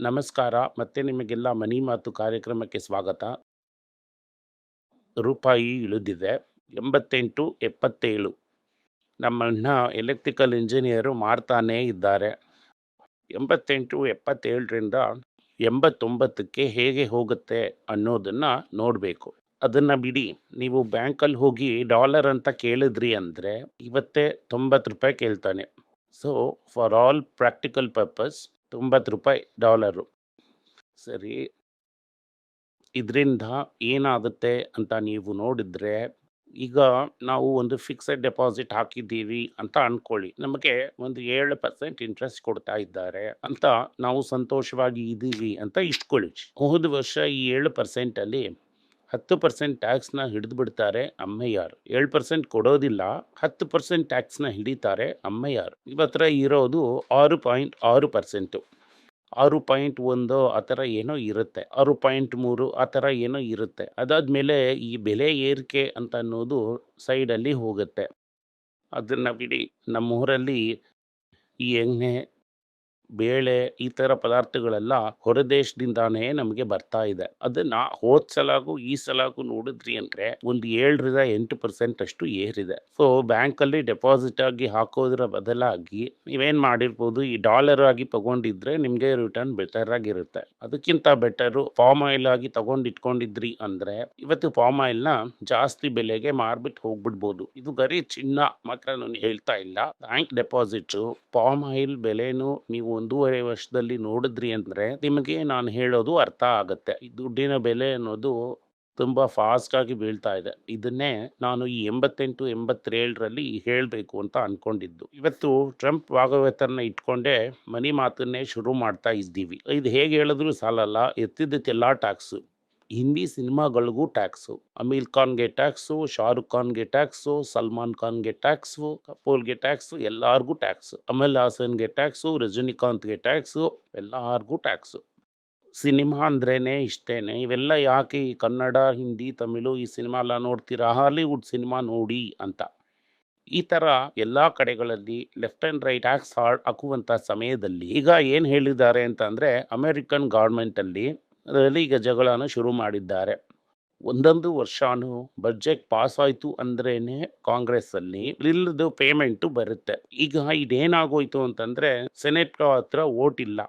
ನಮಸ್ಕಾರ ಮತ್ತೆ ನಿಮಗೆಲ್ಲ ಮನಿ ಮಾತು ಕಾರ್ಯಕ್ರಮಕ್ಕೆ ಸ್ವಾಗತ. ರೂಪಾಯಿ ಇಳಿದಿದೆ. ಎಂಬತ್ತೆಂಟು, ಎಪ್ಪತ್ತೇಳು. ನಮ್ಮನ್ನ ಎಲೆಕ್ಟ್ರಿಕಲ್ ಇಂಜಿನಿಯರು ಮಾರ್ತಾನೇ ಇದ್ದಾರೆ. ಎಂಬತ್ತೆಂಟು, ಎಪ್ಪತ್ತೇಳರಿಂದ ಎಂಬತ್ತೊಂಬತ್ತಕ್ಕೆ ಹೇಗೆ ಹೋಗುತ್ತೆ ಅನ್ನೋದನ್ನು ನೋಡಬೇಕು. ಅದನ್ನು ಬಿಡಿ, ನೀವು ಬ್ಯಾಂಕಲ್ಲಿ ಹೋಗಿ ಡಾಲರ್ ಅಂತ ಕೇಳಿದ್ರಿ ಅಂದರೆ ಇವತ್ತೇ ತೊಂಬತ್ತು ರೂಪಾಯಿ ಕೇಳ್ತಾನೆ. So for all practical purpose ತೊಂಬತ್ತು ರೂಪಾಯಿ ಡಾಲರು. ಸರಿ. ಇದರಿಂದ ಏನಾಗುತ್ತೆ ಅಂತ ನೀವು ನೋಡಿದರೆ, ಈಗ ನಾವು ಒಂದು ಫಿಕ್ಸೆಡ್ ಡೆಪಾಸಿಟ್ ಹಾಕಿದ್ದೀವಿ ಅಂತ ಅಂದ್ಕೊಳ್ಳಿ ನಮಗೆ ಒಂದು ಏಳು ಪರ್ಸೆಂಟ್ ಇಂಟ್ರೆಸ್ಟ್ ಕೊಡ್ತಾ ಇದ್ದಾರೆ ಅಂತ ನಾವು ಸಂತೋಷವಾಗಿ ಇದ್ದೀವಿ ಅಂತ ಇಟ್ಕೊಳ್ಳಿ. ಹೋದ ವರ್ಷ ಈ ಏಳು ಪರ್ಸೆಂಟಲ್ಲಿ ಹತ್ತು ಪರ್ಸೆಂಟ್ ಟ್ಯಾಕ್ಸ್ನ ಹಿಡಿದು ಅಮ್ಮಯ್ಯಾರ್ ಅಮ್ಮಯ್ಯಾರು ಏಳು ಪರ್ಸೆಂಟ್ ಕೊಡೋದಿಲ್ಲ, ಹತ್ತು ಪರ್ಸೆಂಟ್ ಟ್ಯಾಕ್ಸ್ನ ಹಿಡಿತಾರೆ ಅಮ್ಮಯ್ಯಾರ್ ಇವತ್ತರ ಇರೋದು ಆರು ಪಾಯಿಂಟ್ ಆರು ಪರ್ಸೆಂಟು ಆರು ಪಾಯಿಂಟ್ ಒಂದು ಆ ಥರ ಏನೋ ಇರುತ್ತೆ. ಆರು ಪಾಯಿಂಟ್ ಮೂರು ಆ ಥರ ಏನೋ ಇರುತ್ತೆ. ಅದಾದಮೇಲೆ ಈ ಬೆಲೆ ಏರಿಕೆ ಅಂತ ಅನ್ನೋದು ಸೈಡಲ್ಲಿ ಹೋಗುತ್ತೆ. ಅದನ್ನು ಬಿಡಿ, ನಮ್ಮೂರಲ್ಲಿ ಈ ಎಣ್ಣೆ ಬೇಳೆ ಈ ಥರ ಪದಾರ್ಥಗಳೆಲ್ಲ ಹೊರದೇಶದಿಂದಾನೇ ನಮಗೆ ಬರ್ತಾ ಇದೆ. ಅದನ್ನ ಹೋದ್ ಸಲಾಗೂ ಈ ಸಲಾಗೂ ನೋಡಿದ್ರಿ ಅಂದ್ರೆ ಒಂದು ಏಳರಿಂದ ಎಂಟು ಪರ್ಸೆಂಟ್ ಅಷ್ಟು ಏರಿದೆ. ಸೊ ಬ್ಯಾಂಕಲ್ಲಿ ಡೆಪಾಸಿಟ್ ಆಗಿ ಹಾಕೋದ್ರ ಬದಲಾಗಿ ನೀವೇನ್ ಮಾಡಿರ್ಬೋದು, ಈ ಡಾಲರ್ ಆಗಿ ತಗೊಂಡಿದ್ರೆ ನಿಮಗೆ ರಿಟರ್ನ್ ಬೆಟರ್ ಆಗಿರುತ್ತೆ. ಅದಕ್ಕಿಂತ ಬೆಟರು ಫಾರ್ಮ್ ಆಯಿಲ್ ಆಗಿ ತಗೊಂಡ್ ಇಟ್ಕೊಂಡಿದ್ರಿ ಅಂದ್ರೆ ಇವತ್ತು ಫಾರ್ಮ್ ಆಯಿಲ್ನ ಜಾಸ್ತಿ ಬೆಲೆಗೆ ಮಾರ್ಬಿಟ್ಟು ಹೋಗ್ಬಿಡ್ಬೋದು. ಇದು ಗರಿ ಚಿನ್ನ ಮಾತ್ರ ನಾನು ಹೇಳ್ತಾ ಇಲ್ಲ. ಬ್ಯಾಂಕ್ ಡೆಪಾಸಿಟ್ ಫಾರ್ಮ್ ಆಯಿಲ್ ಬೆಲೆನು ನೀವು ಒಂದೂವರೆ ವರ್ಷದಲ್ಲಿ ನೋಡಿದ್ರಿ ಅಂದರೆ ನಿಮಗೆ ನಾನು ಹೇಳೋದು ಅರ್ಥ ಆಗುತ್ತೆ. ದುಡ್ಡಿನ ಬೆಲೆ ಅನ್ನೋದು ತುಂಬ ಫಾಸ್ಟಾಗಿ ಬೀಳ್ತಾ ಇದೆ. ಇದನ್ನೇ ನಾನು ಈ ಎಂಬತ್ತೆಂಟು, ಎಂಬತ್ತೇಳರಲ್ಲಿ ಹೇಳಬೇಕು ಅಂತ ಅಂದ್ಕೊಂಡಿದ್ದು ಇವತ್ತು ಟ್ರಂಪ್ ಭಾಗವತರನ್ನ ಇಟ್ಕೊಂಡೇ ಮನಿ ಮಾತನ್ನೇ ಶುರು ಮಾಡ್ತಾ ಇದ್ದೀವಿ. ಇದು ಹೇಗೆ ಹೇಳಿದ್ರು ಸಾಲಲ್ಲ ಎತ್ತಿದ್ದಕ್ಕೆಲ್ಲ ಟ್ಯಾಕ್ಸು ಹಿಂದಿ ಸಿನಿಮಾಗಳಿಗೂ ಟ್ಯಾಕ್ಸು. ಅಮೀರ್ ಖಾನ್ಗೆ ಟ್ಯಾಕ್ಸು, ಶಾರುಖ್ ಖಾನ್ಗೆ ಟ್ಯಾಕ್ಸು, ಸಲ್ಮಾನ್ ಖಾನ್ಗೆ ಟ್ಯಾಕ್ಸು, ಕಪೂರ್ಗೆ ಟ್ಯಾಕ್ಸು, ಎಲ್ಲರಿಗೂ ಟ್ಯಾಕ್ಸು. ಅಮಲ್ ಹಾಸನ್ಗೆ ಟ್ಯಾಕ್ಸು, ರಜನಿಕಾಂತ್ಗೆ ಟ್ಯಾಕ್ಸು, ಎಲ್ಲರಿಗೂ ಟ್ಯಾಕ್ಸು. ಸಿನಿಮಾ ಅಂದ್ರೇ ಇಷ್ಟೇ ಇವೆಲ್ಲ ಯಾಕೆ ಈ ಕನ್ನಡ, ಹಿಂದಿ, ತಮಿಳು ಈ ಸಿನಿಮಾ ಎಲ್ಲ ನೋಡ್ತೀರಾ? ಹಾಲಿವುಡ್ ಸಿನಿಮಾ ನೋಡಿ ಅಂತ. ಈ ಥರ ಎಲ್ಲ ಕಡೆಗಳಲ್ಲಿ ಲೆಫ್ಟ್ ಆ್ಯಂಡ್ ರೈಟ್ ಟ್ಯಾಕ್ಸ್ ಹಾಕುವಂಥ ಸಮಯದಲ್ಲಿ ಈಗ ಏನು ಹೇಳಿದ್ದಾರೆ ಅಂತ ಅಮೇರಿಕನ್ ಅಮೆರಿಕನ್ ಗೌರ್ಮೆಂಟಲ್ಲಿ ಅದರಲ್ಲಿ ಈಗ ಜಗಳನ ಶುರು ಮಾಡಿದ್ದಾರೆ. ಒಂದೊಂದು ವರ್ಷಾನು ಬಜೆಟ್ ಪಾಸ್ ಆಯಿತು ಅಂದ್ರೇನೆ ಕಾಂಗ್ರೆಸ್ಸಲ್ಲಿ ಇಲ್ಲದು ಪೇಮೆಂಟು ಬರುತ್ತೆ. ಈಗ ಇದೇನಾಗೋಯ್ತು ಅಂತಂದರೆ ಸೆನೆಟ್ ಹತ್ರ ಓಟ್ ಇಲ್ಲ.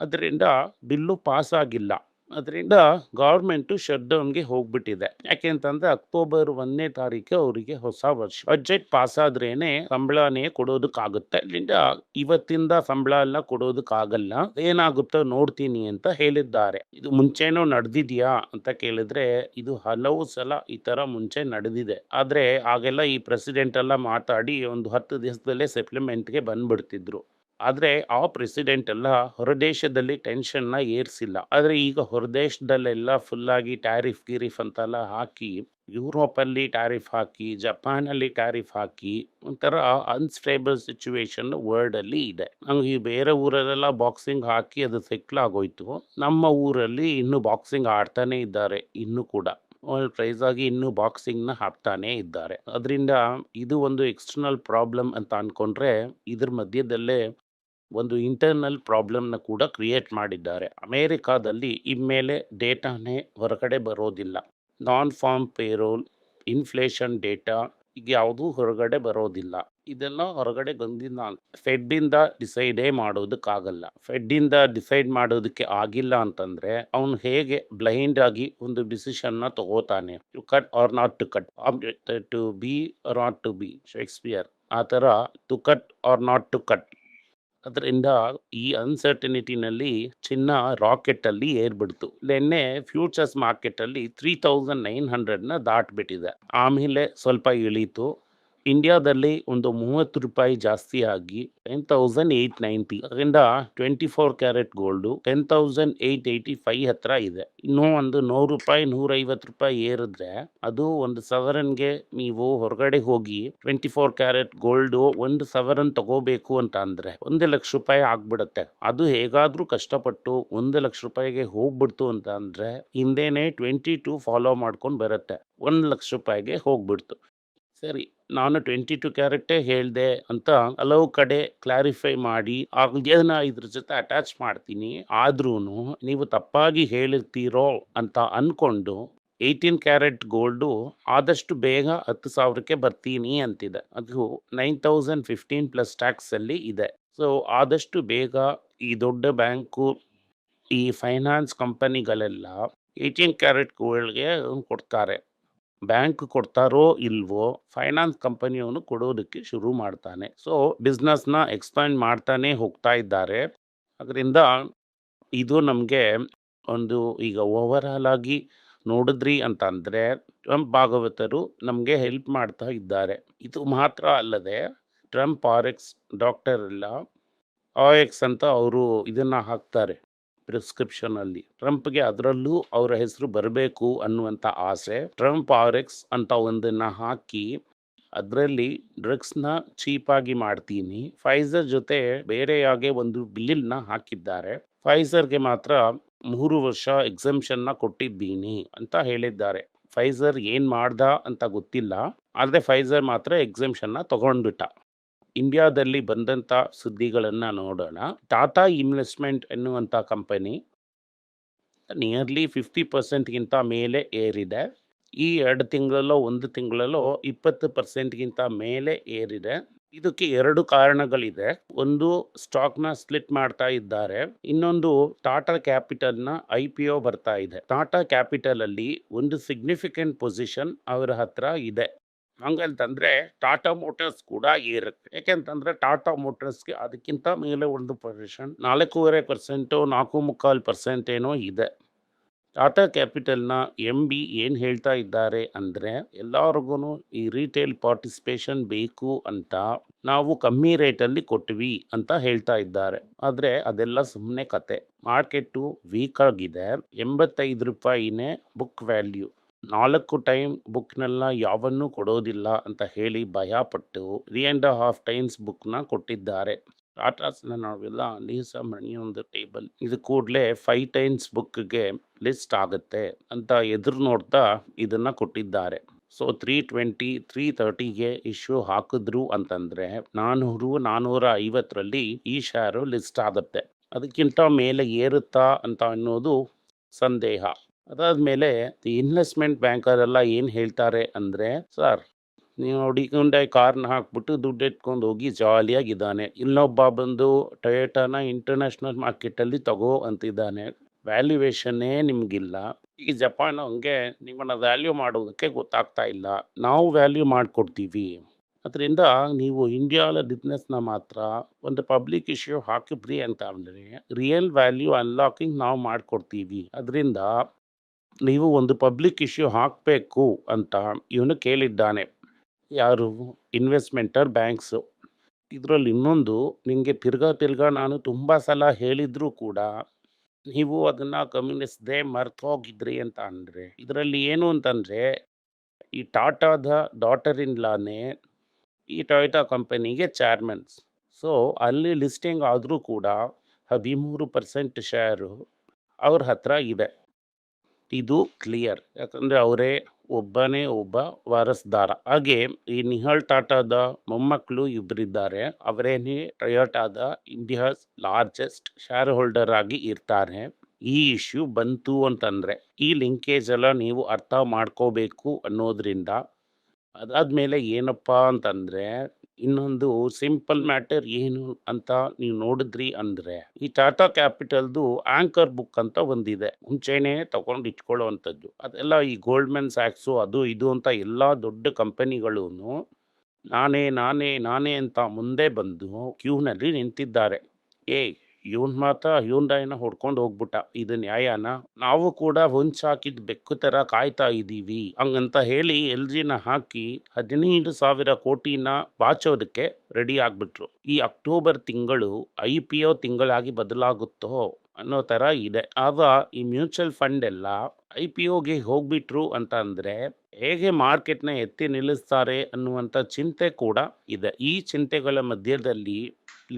ಅದರಿಂದ ಬಿಲ್ಲು ಪಾಸ್ ಆಗಿಲ್ಲ ಅದರಿಂದ ಗೌರ್ಮೆಂಟು ಶಟ್ಡೌನ್ಗೆ ಹೋಗ್ಬಿಟ್ಟಿದೆ. ಯಾಕೆಂತಂದ್ರೆ ಅಕ್ಟೋಬರ್ ಒಂದನೇ ತಾರೀಕು ಅವರಿಗೆ ಹೊಸ ವರ್ಷ. ಬಜೆಟ್ ಪಾಸ್ ಆದ್ರೇನೆ ಸಂಬಳನೇ ಕೊಡೋದಕ್ಕಾಗುತ್ತೆ. ಅದರಿಂದ ಇವತ್ತಿಂದ ಸಂಬಳ ಎಲ್ಲ ಕೊಡೋದಕ್ಕಾಗಲ್ಲ. ಏನಾಗುತ್ತೋ ನೋಡ್ತೀನಿ ಅಂತ ಹೇಳಿದ್ದಾರೆ. ಇದು ಮುಂಚೆನೂ ನಡೆದಿದ್ಯಾ ಅಂತ ಕೇಳಿದ್ರೆ ಇದು ಹಲವು ಸಲ ಈ ತರ ಮುಂಚೆ ನಡೆದಿದೆ. ಆದ್ರೆ ಆಗೆಲ್ಲ ಈ ಪ್ರೆಸಿಡೆಂಟ್ ಎಲ್ಲ ಮಾತಾಡಿ ಒಂದು ಹತ್ತು ದಿವಸದಲ್ಲೇ ಸೆಪ್ಲಿಮೆಂಟ್ಗೆ ಬಂದ್ಬಿಡ್ತಿದ್ರು. ಆದರೆ ಆ ಪ್ರೆಸಿಡೆಂಟ್ ಎಲ್ಲ ಹೊರದೇಶದಲ್ಲಿ ಟೆನ್ಷನ್ನ ಏರಿಸಿಲ್ಲ. ಆದರೆ ಈಗ ಹೊರದೇಶದಲ್ಲೆಲ್ಲ ಫುಲ್ಲಾಗಿ ಟ್ಯಾರಿಫ್ ಗಿರಿಫ್ ಅಂತೆಲ್ಲ ಹಾಕಿ, ಯುರೋಪಲ್ಲಿ ಟ್ಯಾರಿಫ್ ಹಾಕಿ, ಜಪಾನಲ್ಲಿ ಟ್ಯಾರಿಫ್ ಹಾಕಿ ಒಂಥರ ಅನ್ಸ್ಟೇಬಲ್ ಸಿಚುವೇಶನ್ ವರ್ಲ್ಡಲ್ಲಿ ಇದೆ. ನಮಗೆ ಈ ಬೇರೆ ಊರಲ್ಲೆಲ್ಲ ಬಾಕ್ಸಿಂಗ್ ಹಾಕಿ ಅದು ಸೆಟ್ಲ್ ಆಗೋಯ್ತು. ನಮ್ಮ ಊರಲ್ಲಿ ಇನ್ನೂ ಬಾಕ್ಸಿಂಗ್ ಆಡ್ತಾನೆ ಇದ್ದಾರೆ, ಇನ್ನೂ ಕೂಡ. ವರ್ಲ್ಡ್ ಪ್ರೈಸ್ ಆಗಿ ಇನ್ನೂ ಬಾಕ್ಸಿಂಗ್ನ ಹಾಕ್ತಾನೇ ಇದ್ದಾರೆ. ಅದರಿಂದ ಇದು ಒಂದು ಎಕ್ಸ್ಟರ್ನಲ್ ಪ್ರಾಬ್ಲಮ್ ಅಂತ ಅನ್ಕೊಂಡ್ರೆ ಇದ್ರ ಮಧ್ಯದಲ್ಲೇ ಒಂದು ಇಂಟರ್ನಲ್ ಪ್ರಾಬ್ಲಮ್ನ ಕೂಡ ಕ್ರಿಯೇಟ್ ಮಾಡಿದ್ದಾರೆ. ಅಮೇರಿಕಾದಲ್ಲಿ ಇನ್ಮೇಲೆ ಡೇಟಾನೇ ಹೊರಗಡೆ ಬರೋದಿಲ್ಲ. Non farm payroll inflation data ಈಗ ಯಾವುದೂ ಹೊರಗಡೆ ಬರೋದಿಲ್ಲ. ಇದೆಲ್ಲ ಹೊರಗಡೆ ಬಂದಿಲ್ಲ ಫೆಡ್ಡಿಂದ ಡಿಸೈಡೇ ಮಾಡೋದಕ್ಕಾಗಲ್ಲ. ಫೆಡ್ಡಿಂದ ಡಿಸೈಡ್ ಮಾಡೋದಕ್ಕೆ ಆಗಿಲ್ಲ ಅಂತಂದರೆ ಅವನು ಹೇಗೆ ಬ್ಲೈಂಡ್ ಆಗಿ ಒಂದು ಡಿಸಿಷನ್ನ ತಗೋತಾನೆ. To cut or not to cut to be or not to be Shakespeare ಆ ಥರ to cut or not to cut ಅದರಿಂದ ಈ ಅನ್ಸರ್ಟಿನಿಟಿನಲ್ಲಿ ಚಿನ್ನ ರಾಕೆಟಲ್ಲಿ ಏರ್ಬಿಡ್ತು. ನಿನ್ನೆ ಫ್ಯೂಚರ್ಸ್ ಮಾರ್ಕೆಟಲ್ಲಿ ತ್ರೀ ತೌಸಂಡ್ ನೈನ್ ಹಂಡ್ರೆಡ್ನ ದಾಟ್ಬಿಟ್ಟಿದೆ. ಆಮೇಲೆ ಸ್ವಲ್ಪ ಇಳೀತು. ಇಂಡಿಯಾದಲ್ಲಿ ಒಂದು ಮೂವತ್ತು ರೂಪಾಯಿ ಜಾಸ್ತಿ ಆಗಿ ಟೆನ್ ತೌಸಂಡ್ ಏಯ್ಟ್ ನೈಂಟಿ ಅದರಿಂದ twenty four carat gold ten thousand eight eighty five ಹತ್ರ ಇದೆ. ಇನ್ನೂ ಒಂದು ನೂರು ರೂಪಾಯಿ, ನೂರೈವತ್ತು ರೂಪಾಯಿ ಏರಿದ್ರೆ ಅದು ಒಂದು ಸವರನ್ಗೆ ನೀವು ಹೊರಗಡೆ ಹೋಗಿ ಟ್ವೆಂಟಿ ಫೋರ್ ಕ್ಯಾರೆಟ್ ಗೋಲ್ಡು ಒಂದು ಸವರನ್ ತಗೋಬೇಕು ಅಂತ ಅಂದ್ರೆ ಒಂದು ಲಕ್ಷ ರೂಪಾಯಿ ಆಗ್ಬಿಡತ್ತೆ. ಅದು ಹೇಗಾದ್ರೂ ಕಷ್ಟಪಟ್ಟು ಒಂದು ಲಕ್ಷ ರೂಪಾಯಿಗೆ ಹೋಗ್ಬಿಡ್ತು ಅಂತ ಅಂದ್ರೆ ಹಿಂದೆನೆ ಟ್ವೆಂಟಿ ಟು ಫಾಲೋ ಮಾಡ್ಕೊಂಡು ಬರುತ್ತೆ. ಒಂದು ಲಕ್ಷ ರೂಪಾಯಿಗೆ ಹೋಗ್ಬಿಡ್ತು. ಸರಿ. ನಾನು ಟ್ವೆಂಟಿ ಟು ಕ್ಯಾರೆಟೇ ಹೇಳಿದೆ ಅಂತ ಹಲವು ಕಡೆ ಕ್ಲಾರಿಫೈ ಮಾಡಿ ಅದನ್ನ ಇದ್ರ ಜೊತೆ ಅಟ್ಯಾಚ್ ಮಾಡ್ತೀನಿ. ಆದ್ರೂ ನೀವು ತಪ್ಪಾಗಿ ಹೇಳಿರ್ತೀರೋ ಅಂತ ಅಂದ್ಕೊಂಡು ಏಯ್ಟೀನ್ ಕ್ಯಾರೆಟ್ ಗೋಲ್ಡು ಆದಷ್ಟು ಬೇಗ ಹತ್ತು ಸಾವಿರಕ್ಕೆ ಬರ್ತೀನಿ ಅಂತಿದೆ. ಅದು ನೈನ್ ತೌಸಂಡ್ ಫಿಫ್ಟೀನ್ ಪ್ಲಸ್ ಟ್ಯಾಕ್ಸಲ್ಲಿ ಇದೆ. ಸೊ, ಆದಷ್ಟು ಬೇಗ ಈ ದೊಡ್ಡ ಬ್ಯಾಂಕು, ಈ ಫೈನಾನ್ಸ್ ಕಂಪನಿಗಳೆಲ್ಲ ಏಯ್ಟೀನ್ ಕ್ಯಾರೆಟ್ ಗೋಲ್ಡ್ಗೆ ಕೊಡ್ತಾರೆ. ಬ್ಯಾಂಕ್ ಕೊಡ್ತಾರೋ ಇಲ್ವೋ ಫೈನಾನ್ಸ್ ಕಂಪನಿಯವನು ಕೊಡೋದಕ್ಕೆ ಶುರು ಮಾಡ್ತಾನೆ. ಸೊ, ಬಿಸ್ನೆಸ್ನ ಎಕ್ಸ್ಪ್ಯಾಂಡ್ ಮಾಡ್ತಾನೆ ಹೋಗ್ತಾ ಇದ್ದಾರೆ. ಅದರಿಂದ ಇದು ನಮಗೆ ಒಂದು ಈಗ ಓವರ್ ಆಲ್ ಆಗಿ ನೋಡಿದ್ರಿ ಅಂತಂದರೆ ಟ್ರಂಪ್ ಭಾಗವತರು ನಮಗೆ ಹೆಲ್ಪ್ ಮಾಡ್ತಾ ಇದ್ದಾರೆ. ಇದು ಮಾತ್ರ ಅಲ್ಲದೆ ಟ್ರಂಪ್ ಆರ್ ಎಕ್ಸ್ ಡಾಕ್ಟರ್ ಎಲ್ಲ, ಆರ್ ಎಕ್ಸ್ ಅಂತ ಅವರು ಇದನ್ನು ಹಾಕ್ತಾರೆ. ಪ್ರಿಸ್ಕ್ರಿಪ್ಷನಲ್ಲಿ ಟ್ರಂಪ್ಗೆ ಅದರಲ್ಲೂ ಅವರ ಹೆಸರು ಬರಬೇಕು ಅನ್ನುವಂಥ ಆಸೆ. ಟ್ರಂಪ್ ಆರೆಕ್ಸ್ ಅಂತ ಒಂದನ್ನು ಹಾಕಿ ಅದರಲ್ಲಿ ಡ್ರಗ್ಸ್ನ ಚೀಪಾಗಿ ಮಾಡ್ತೀನಿ. ಫೈಸರ್ ಜೊತೆ ಬೇರೆಯಾಗೆ ಒಂದು ಬಿಲ್ಲಿನ ಹಾಕಿದ್ದಾರೆ. ಫೈಸರ್ಗೆ ಮಾತ್ರ ಮೂರು ವರ್ಷ ಎಕ್ಸಮ್ಷನ್ನ ಕೊಟ್ಟಿದ್ದೀನಿ ಅಂತ ಹೇಳಿದ್ದಾರೆ. ಫೈಸರ್ ಏನು ಮಾಡ್ದ ಅಂತ ಗೊತ್ತಿಲ್ಲ. ಆದರೆ ಫೈಸರ್ ಮಾತ್ರ ಎಕ್ಸಮ್ಷನ್ನ ತಗೊಂಡ್ಬಿಟ್ಟ ಇಂಡಿಯಾದಲ್ಲಿ ಬಂದಂಥ ಸುದ್ದಿಗಳನ್ನು ನೋಡೋಣ. ಟಾಟಾ ಇನ್ವೆಸ್ಟ್ಮೆಂಟ್ ಎನ್ನುವಂಥ ಕಂಪನಿ ನಿಯರ್ಲಿ ಫಿಫ್ಟಿ ಪರ್ಸೆಂಟ್ಗಿಂತ ಮೇಲೆ ಏರಿದೆ. ಈ ಎರಡು ತಿಂಗಳಲ್ಲೋ, ಒಂದು ತಿಂಗಳಲ್ಲೋ ಇಪ್ಪತ್ತು ಪರ್ಸೆಂಟ್ಗಿಂತ ಮೇಲೆ ಏರಿದೆ. ಇದಕ್ಕೆ ಎರಡು ಕಾರಣಗಳಿದೆ. ಒಂದು, ಸ್ಟಾಕ್ನ ಸ್ಲಿಟ್ ಮಾಡ್ತಾ ಇದ್ದಾರೆ. ಇನ್ನೊಂದು, ಟಾಟಾ ಕ್ಯಾಪಿಟಲ್ನ ಐ ಪಿ ಒ ಬರ್ತಾ ಇದೆ. ಟಾಟಾ ಕ್ಯಾಪಿಟಲ್ ಅಲ್ಲಿ ಒಂದು ಸಿಗ್ನಿಫಿಕೆಂಟ್ ಪೊಸಿಷನ್ ಅವರ ಹತ್ರ ಇದೆ. ಹಂಗಂತಂದ್ರೆ ಟಾಟಾ ಮೋಟರ್ಸ್ ಕೂಡ ಏರುತ್ತೆ. ಯಾಕೆಂತಂದ್ರೆ ಟಾಟಾ ಮೋಟರ್ಸ್ಗೆ ಅದಕ್ಕಿಂತ ಮೇಲೆ ಒಂದು ಪೊಸಿಷನ್ ನಾಲ್ಕೂವರೆ ಪರ್ಸೆಂಟು ನಾಲ್ಕು ಮುಕ್ಕಾಲು ಪರ್ಸೆಂಟ್ ಏನೋ ಇದೆ. ಟಾಟಾ ಕ್ಯಾಪಿಟಲ್ನ ಎಂ ಬಿ ಏನು ಹೇಳ್ತಾ ಇದ್ದಾರೆ ಅಂದರೆ ಎಲ್ಲರಿಗೂ ಈ ರೀಟೇಲ್ ಪಾರ್ಟಿಸಿಪೇಷನ್ ಬೇಕು ಅಂತ ನಾವು ಕಮ್ಮಿ ರೇಟಲ್ಲಿ ಕೊಟ್ವಿ ಅಂತ ಹೇಳ್ತಾ ಇದ್ದಾರೆ. ಆದರೆ ಅದೆಲ್ಲ ಸುಮ್ಮನೆ ಕತೆ. ಮಾರ್ಕೆಟು ವೀಕ್ ಆಗಿದೆ. ಎಂಬತ್ತೈದು ರೂಪಾಯಿನೇ ಬುಕ್ ವ್ಯಾಲ್ಯೂ. ನಾಲ್ಕು ಟೈಮ್ ಬುಕ್ನೆಲ್ಲ ಯಾವನ್ನೂ ಕೊಡೋದಿಲ್ಲ ಅಂತ ಹೇಳಿ ಭಯಪಟ್ಟು ತ್ರೀ ಆ್ಯಂಡ್ ಹಾಫ್ ಟೈಮ್ಸ್ ಬುಕ್ನ ಕೊಟ್ಟಿದ್ದಾರೆ. ಟಾಟಾಸ್ನ ನಾವೆಲ್ಲ ಲೀಸ ಮಣಿ ಒಂದು ಟೇಬಲ್. ಇದು ಕೂಡಲೇ ಫೈವ್ ಟೈಮ್ಸ್ ಬುಕ್ಗೆ ಲಿಸ್ಟ್ ಆಗುತ್ತೆ ಅಂತ ಎದುರು ನೋಡ್ತಾ ಇದನ್ನು ಕೊಟ್ಟಿದ್ದಾರೆ. ಸೊ, ತ್ರೀ ಟ್ವೆಂಟಿ, ತ್ರೀ ತರ್ಟಿಗೆ ಇಶ್ಯೂ ಹಾಕಿದ್ರು ಅಂತಂದರೆ ನಾನ್ನೂರು ನಾನ್ನೂರ ಐವತ್ತರಲ್ಲಿ ಈ ಶೇರು ಲಿಸ್ಟ್ ಆಗುತ್ತೆ. ಅದಕ್ಕಿಂತ ಮೇಲೆ ಏರುತ್ತಾ ಅಂತ ಅನ್ನೋದು ಸಂದೇಹ. ಅದಾದ್ಮೇಲೆ ಇನ್ವೆಸ್ಟ್ಮೆಂಟ್ ಬ್ಯಾಂಕರೆಲ್ಲ ಏನು ಹೇಳ್ತಾರೆ ಅಂದರೆ, ಸರ್, ನೀವು ನೋಡಿ ಹುಂಡೈ ಕಾರ್ನ ಹಾಕ್ಬಿಟ್ಟು ದುಡ್ಡು ಎತ್ಕೊಂಡು ಹೋಗಿ ಜಾಲಿಯಾಗಿದ್ದಾನೆ. ಇನ್ನೊಬ್ಬ ಬಂದು ಟೊಯೋಟಾನ ಇಂಟರ್ನ್ಯಾಷನಲ್ ಮಾರ್ಕೆಟಲ್ಲಿ ತಗೋ ಅಂತಿದ್ದಾನೆ. ವ್ಯಾಲ್ಯೂಯೇಷನ್ನೇ ನಿಮಗಿಲ್ಲ. ಈ ಜಪಾನ್ ಹಂಗೆ ನಿಮ್ಮನ್ನ ವ್ಯಾಲ್ಯೂ ಮಾಡೋದಕ್ಕೆ ಗೊತ್ತಾಗ್ತಾ ಇಲ್ಲ. ನಾವು ವ್ಯಾಲ್ಯೂ ಮಾಡಿಕೊಡ್ತೀವಿ. ಅದರಿಂದ ನೀವು ಇಂಡಿಯಾದ ಬಿಸ್ನೆಸ್ನ ಮಾತ್ರ ಒಂದು ಪಬ್ಲಿಕ್ ಇಶ್ಯೂ ಹಾಕಿಬ್ರಿ ಅಂತ ಅಂದರೆ, ರಿಯಲ್ ವ್ಯಾಲ್ಯೂ ಅನ್ಲಾಕಿಂಗ್ ನಾವು ಮಾಡಿಕೊಡ್ತೀವಿ. ಅದರಿಂದ ನೀವು ಒಂದು ಪಬ್ಲಿಕ್ ಇಶ್ಯೂ ಹಾಕಬೇಕು ಅಂತ ಇವನು ಕೇಳಿದ್ದಾನೆ. ಯಾರು? ಇನ್ವೆಸ್ಟ್ಮೆಂಟರ್ ಬ್ಯಾಂಕ್ಸು ಇದರಲ್ಲಿ ಇನ್ನೊಂದು ನಿಮಗೆ ತಿರ್ಗಾ ತಿರ್ಗಾ ನಾನು ತುಂಬ ಸಲ ಹೇಳಿದರೂ ಕೂಡ ನೀವು ಅದನ್ನು ಗಮನಿಸದೆ ಮರ್ತು ಹೋಗಿದ್ರಿ ಅಂತ ಅಂದರೆ, ಇದರಲ್ಲಿ ಏನು ಅಂತಂದರೆ, ಈ ಟಾಟಾದ ಡಾಟರ್ ಇನ್ ಲಾನೇ ಈ ಟೊಯೋಟಾ ಕಂಪನಿಗೆ ಚೇರ್ಮನ್ಸ್ ಸೊ ಅಲ್ಲಿ ಲಿಸ್ಟಿಂಗ್ ಆದರೂ ಕೂಡ ಹದಿಮೂರು ಪರ್ಸೆಂಟ್ ಶೇರು ಅವ್ರ ಹತ್ರ ಇದೆ. ಇದು ಕ್ಲಿಯರ್. ಯಾಕಂದರೆ ಅವರೇ ಒಬ್ಬನೇ ಒಬ್ಬ ವಾರಸ್ದಾರ. ಹಾಗೆ ಈ ನಿಹಲ್ ಟಾಟಾದ ಮೊಮ್ಮಕ್ಕಳು ಇಬ್ಬರಿದ್ದಾರೆ ಅವರೇನೇ ಟೊಯೋಟಾದ ಇಂಡಿಯಾಸ್ ಲಾರ್ಜೆಸ್ಟ್ ಶೇರ್ ಹೋಲ್ಡರ್ ಆಗಿ ಇರ್ತಾರೆ. ಈ ಇಶ್ಯೂ ಬಂತು ಅಂತಂದರೆ ಈ ಲಿಂಕೇಜ್ ಎಲ್ಲ ನೀವು ಅರ್ಥ ಮಾಡ್ಕೋಬೇಕು ಅನ್ನೋದ್ರಿಂದ. ಅದಾದಮೇಲೆ ಏನಪ್ಪ ಅಂತಂದರೆ ಇನ್ನೊಂದು ಸಿಂಪಲ್ ಮ್ಯಾಟರ್ ಏನು ಅಂತ ನೀವು ನೋಡಿದ್ರಿ ಅಂದರೆ, ಈ ಟಾಟಾ ಕ್ಯಾಪಿಟಲ್ದು ಆಂಕರ್ ಬುಕ್ ಅಂತ ಒಂದಿದೆ. ಮುಂಚೆನೆ ತಗೊಂಡು ಇಟ್ಕೊಳ್ಳುವಂಥದ್ದು. ಅದೆಲ್ಲ ಈ ಗೋಲ್ಡ್ಮನ್ ಸ್ಯಾಕ್ಸು, ಅದು ಇದು ಅಂತ ಎಲ್ಲ ದೊಡ್ಡ ಕಂಪನಿಗಳೂ ನಾನೇ ನಾನೇ ನಾನೇ ಅಂತ ಮುಂದೆ ಬಂದು ಕ್ಯೂನಲ್ಲಿ ನಿಂತಿದ್ದಾರೆ. ಏ ಇವನ್ ಮಾತ್ರ ಹ್ಯೂಂಡಾಯಿನ ಹೊಡ್ಕೊಂಡು ಹೋಗ್ಬಿಟ್ಟ. ಇದು ನ್ಯಾಯನ ನಾವು ಕೂಡ ಹೊಂಚಾಕಿದ ಬೆಕ್ಕು ತರ ಕಾಯ್ತಾ ಇದ್ದೀವಿ ಹಂಗಂತ ಹೇಳಿ ಎಲ್ ಜಿನ ಹಾಕಿ ಹದಿನೈದು ಸಾವಿರ ಕೋಟಿನ ಬಾಚೋದಕ್ಕೆ ರೆಡಿ ಆಗ್ಬಿಟ್ರು. ಈ ಅಕ್ಟೋಬರ್ ತಿಂಗಳು ಐ ಪಿ ಒ ತಿಂಗಳಾಗಿ ಬದಲಾಗುತ್ತೋ? ಅನ್ನೋ ಥರ ಇದೆ. ಆಗ ಈ ಮ್ಯೂಚುವಲ್ ಫಂಡ್ ಎಲ್ಲ ಐ ಪಿ ಒಗೆ ಹೋಗ್ಬಿಟ್ರು ಅಂತ ಅಂದರೆ ಹೇಗೆ ಮಾರ್ಕೆಟ್ನ ಎತ್ತಿ ನಿಲ್ಲಿಸ್ತಾರೆ ಅನ್ನುವಂಥ ಚಿಂತೆ ಕೂಡ ಇದೆ. ಈ ಚಿಂತೆಗಳ ಮಧ್ಯದಲ್ಲಿ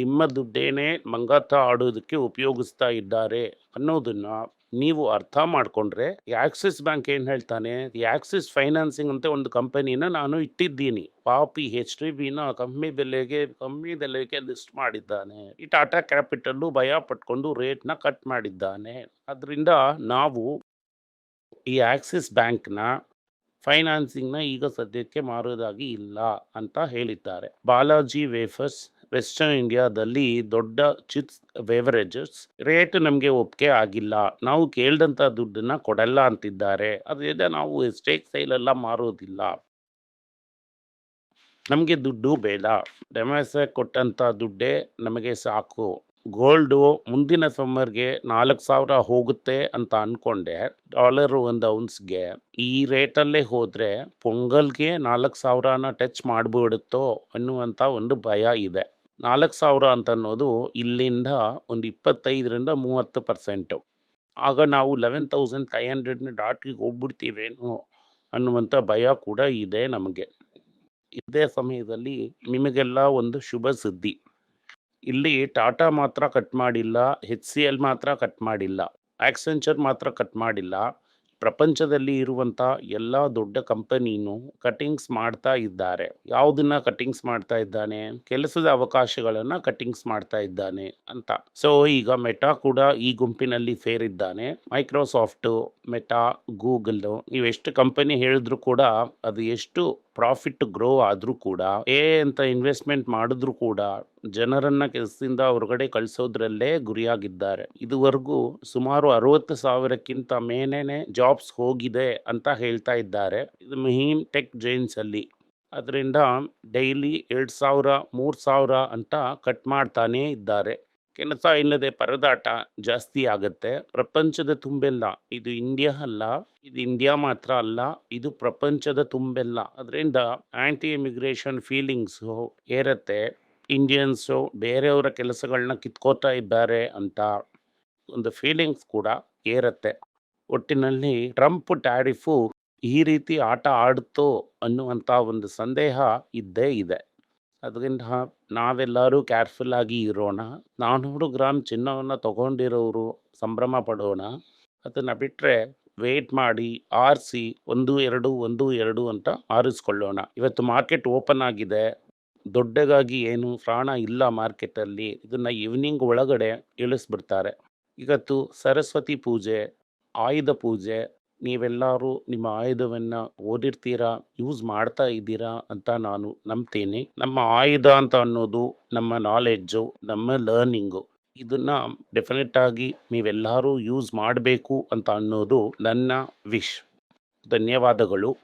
ನಿಮ್ಮ ದುಡ್ಡೇನೆ ಮಂಗಾತ ಆಡೋದಕ್ಕೆ ಉಪಯೋಗಿಸ್ತಾ ಇದ್ದಾರೆ ಅನ್ನೋದನ್ನ ನೀವು ಅರ್ಥ ಮಾಡಿಕೊಂಡ್ರೆ ಆಕ್ಸಿಸ್ ಬ್ಯಾಂಕ್ ಏನು ಹೇಳ್ತಾನೆ? ಆಕ್ಸಿಸ್ ಫೈನಾನ್ಸಿಂಗ್ ಅಂತ ಒಂದು ಕಂಪನಿನ ನಾನು ಇಟ್ಟಿದ್ದೀನಿ. ಪಾಪಿ ಹೆಚ್ ಡಿ ಬಿನ ಕಮ್ಮಿ ಬೆಲೆಗೆ ಕಮ್ಮಿ ಬೆಲೆಗೆ ಲಿಸ್ಟ್ ಮಾಡಿದ್ದಾನೆ. ಈ ಟಾಟಾ ಕ್ಯಾಪಿಟಲ್ ಭಯ ಪಟ್ಕೊಂಡು ರೇಟ್ನ ಕಟ್ ಮಾಡಿದ್ದಾನೆ. ಅದರಿಂದ ನಾವು ಈ ಆಕ್ಸಿಸ್ ಬ್ಯಾಂಕ್ನ ಫೈನಾನ್ಸಿಂಗ್ನ ಈಗ ಸದ್ಯಕ್ಕೆ ಮಾರೋದಾಗಿ ಇಲ್ಲ ಅಂತ ಹೇಳಿದ್ದಾರೆ. ಬಾಲಾಜಿ ವೇಫರ್ಸ್ ವೆಸ್ಟರ್ನ್ ಇಂಡಿಯಾದಲ್ಲಿ ದೊಡ್ಡ ಚಿಪ್ಸ್ ಬೇವರೇಜಸ್ ರೇಟ್ ನಮಗೆ ಒಪ್ಪಿಗೆ ಆಗಿಲ್ಲ. ನಾವು ಕೇಳ್ದಂಥ ದುಡ್ಡನ್ನು ಕೊಡಲ್ಲ ಅಂತಿದ್ದಾರೆ. ಅದರಿಂದ ನಾವು ಸ್ಟೇಕ್ ಸೈಲೆಲ್ಲ ಮಾರೋದಿಲ್ಲ. ನಮಗೆ ದುಡ್ಡು ಬೇಡ. ಡೆಮಾಸ ಕೊಟ್ಟಂಥ ದುಡ್ಡೇ ನಮಗೆ ಸಾಕು. ಗೋಲ್ಡು ಮುಂದಿನ ಸಮ್ಮರ್ಗೆ ನಾಲ್ಕು ಸಾವಿರ ಹೋಗುತ್ತೆ ಅಂತ ಅನ್ಕೊಂಡೆ. ಡಾಲರ್ ಒಂದು ಔನ್ಸ್ಗೆ ಈ ರೇಟಲ್ಲೇ ಹೋದರೆ ಪೊಂಗಲ್ಗೆ ನಾಲ್ಕು ಸಾವಿರನ ಟಚ್ ಮಾಡಿಬಿಡುತ್ತೋ ಅನ್ನುವಂಥ ಒಂದು ಭಯ ಇದೆ. ನಾಲ್ಕು ಸಾವಿರ ಅಂತ ಅನ್ನೋದು ಇಲ್ಲಿಂದ ಒಂದು ಇಪ್ಪತ್ತೈದರಿಂದ ಮೂವತ್ತು ಪರ್ಸೆಂಟು ಆಗ ನಾವು ಲೆವೆನ್ ತೌಸಂಡ್ ಫೈವ್ ಹಂಡ್ರೆಡ್ನ ಡಾಟ್ಗೆ ಹೋಗ್ಬಿಡ್ತೀವೇನೋ ಅನ್ನುವಂಥ ಭಯ ಕೂಡ ಇದೆ ನಮಗೆ. ಇದೇ ಸಮಯದಲ್ಲಿ ನಿಮಗೆಲ್ಲ ಒಂದು ಶುಭ ಸುದ್ದಿ. ಇಲ್ಲಿ ಟಾಟಾ ಮಾತ್ರ ಕಟ್ ಮಾಡಿಲ್ಲ ಹೆಚ್ ಸಿ ಎಲ್ ಮಾತ್ರ ಕಟ್ ಮಾಡಿಲ್ಲ ಆಕ್ಸೆಂಚರ್ ಮಾತ್ರ ಕಟ್ ಮಾಡಿಲ್ಲ. ಪ್ರಪಂಚದಲ್ಲಿ ಇರುವಂಥ ಎಲ್ಲ ದೊಡ್ಡ ಕಂಪನಿನೂ ಕಟಿಂಗ್ಸ್ ಮಾಡ್ತಾ ಇದ್ದಾರೆ. ಯಾವುದನ್ನ ಕಟಿಂಗ್ಸ್ ಮಾಡ್ತಾ ಇದ್ದಾನೆ? ಕೆಲಸದ ಅವಕಾಶಗಳನ್ನ ಕಟಿಂಗ್ಸ್ ಮಾಡ್ತಾ ಇದ್ದಾನೆ ಅಂತ. ಸೊ ಈಗ ಮೆಟಾ ಕೂಡ ಈ ಗುಂಪಿನಲ್ಲಿ ಸೇರಿದ್ದಾನೆ. ಮೈಕ್ರೋಸಾಫ್ಟ್ ಮೆಟಾ ಗೂಗಲ್ ನೀವು ಎಷ್ಟು ಕಂಪನಿ ಹೇಳಿದ್ರು ಕೂಡ ಅದು ಎಷ್ಟು ಪ್ರಾಫಿಟ್ ಗ್ರೋ ಆದರೂ ಕೂಡ ಏ ಅಂತ ಇನ್ವೆಸ್ಟ್ಮೆಂಟ್ ಮಾಡಿದ್ರು ಕೂಡ ಜನರನ್ನ ಕೆಲಸದಿಂದ ಹೊರಗಡೆ ಕಳಿಸೋದ್ರಲ್ಲೇ ಗುರಿಯಾಗಿದ್ದಾರೆ. ಇದುವರೆಗೂ ಸುಮಾರು ಅರವತ್ತು ಸಾವಿರಕ್ಕಿಂತ ಮೇಲೇನೆ ಜಾಬ್ಸ್ ಹೋಗಿದೆ ಅಂತ ಹೇಳ್ತಾ ಇದ್ದಾರೆ. ಇದು ಮಹೀಮ್ ಟೆಕ್ ಜೈನ್ಸ್ ಅಲ್ಲಿ. ಅದರಿಂದ ಡೈಲಿ ಎರಡು ಸಾವಿರ, ಮೂರು ಸಾವಿರ ಅಂತ ಕಟ್ ಮಾಡ್ತಾನೇ ಇದ್ದಾರೆ. ಕೆಲಸ ಇಲ್ಲದೆ ಪರದಾಟ ಜಾಸ್ತಿ ಆಗುತ್ತೆ. ಪ್ರಪಂಚದ ತುಂಬೆಲ್ಲ, ಇದು ಇಂಡಿಯಾ ಅಲ್ಲ, ಇದು ಇಂಡಿಯಾ ಮಾತ್ರ ಅಲ್ಲ, ಇದು ಪ್ರಪಂಚದ ತುಂಬೆಲ್ಲ. ಅದರಿಂದ ಆಂಟಿ ಇಮಿಗ್ರೇಷನ್ ಫೀಲಿಂಗ್ಸು ಏರತ್ತೆ. ಇಂಡಿಯನ್ಸು ಬೇರೆಯವರ ಕೆಲಸಗಳನ್ನ ಕಿತ್ಕೋತಾ ಇದ್ದಾರೆ ಅಂತ ಒಂದು ಫೀಲಿಂಗ್ಸ್ ಕೂಡ ಏರತ್ತೆ. ಒಟ್ಟಿನಲ್ಲಿ ಟ್ರಂಪ್ ಟ್ಯಾರಿಫು ಈ ರೀತಿ ಆಟ ಆಡುತ್ತೋ ಅನ್ನುವಂಥ ಒಂದು ಸಂದೇಹ ಇದ್ದೇ ಇದೆ. ಅದರಿಂದ ನಾವೆಲ್ಲರೂ ಕೇರ್ಫುಲ್ ಆಗಿ ಇರೋಣ. ನಾನ್ನೂರು ಗ್ರಾಮ್ ಚಿನ್ನವನ್ನು ತಗೊಂಡಿರೋರು ಸಂಭ್ರಮ ಪಡೋಣ. ಅದನ್ನು ಬಿಟ್ಟರೆ ವೇಟ್ ಮಾಡಿ ಆರಿಸಿ ಒಂದು ಎರಡು ಒಂದು ಎರಡು ಅಂತ ಆರಿಸ್ಕೊಳ್ಳೋಣ. ಇವತ್ತು ಮಾರ್ಕೆಟ್ ಓಪನ್ ಆಗಿದೆ. ದೊಡ್ಡಗಾಗಿ ಏನು ಪ್ರಾಣ ಇಲ್ಲ ಮಾರ್ಕೆಟಲ್ಲಿ ಇದನ್ನು ಈವ್ನಿಂಗ್ ಒಳಗಡೆ ಇಳಿಸ್ಬಿಡ್ತಾರೆ. ಇವತ್ತು ಸರಸ್ವತಿ ಪೂಜೆ, ಆಯುಧ ಪೂಜೆ ನೀವೆಲ್ಲರೂ ನಿಮ್ಮ ಆಯುಧವನ್ನ ಓದಿರ್ತೀರಾ ಯೂಸ್ ಮಾಡ್ತಾ ಇದ್ದೀರಾ ಅಂತ ನಾನು ನಂಬ್ತೀನಿ. ನಮ್ಮ ಆಯುಧ ಅಂತ ಅನ್ನೋದು ನಮ್ಮ ನಾಲೆಡ್ಜು ನಮ್ಮ ಲರ್ನಿಂಗು ಇದನ್ನ ಡೆಫಿನೆಟ್ ಆಗಿ ನೀವೆಲ್ಲರೂ ಯೂಸ್ ಮಾಡಬೇಕು ಅಂತ ಅನ್ನೋದು ನನ್ನ ವಿಶ್ ಧನ್ಯವಾದಗಳು.